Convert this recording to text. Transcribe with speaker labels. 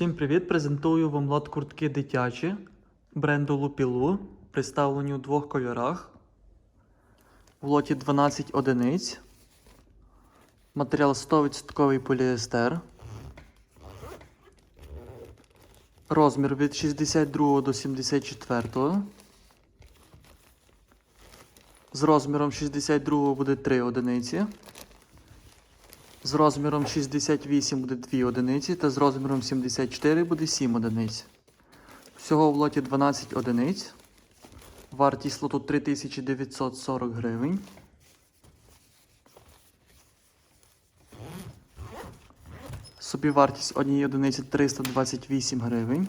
Speaker 1: Всім привіт! Презентую вам лот куртки дитячі бренду Лупілу, представлені у двох кольорах. В лоті 12 одиниць. Матеріал 100% поліестер. Розмір від 62 до 74. З розміром 62 буде 3 одиниці. З розміром 68 буде 2 одиниці, та з розміром 74 буде 7 одиниць. Всього в лоті 12 одиниць. Вартість лоту 3940 гривень. Собівартість однієї одиниці 328 гривень.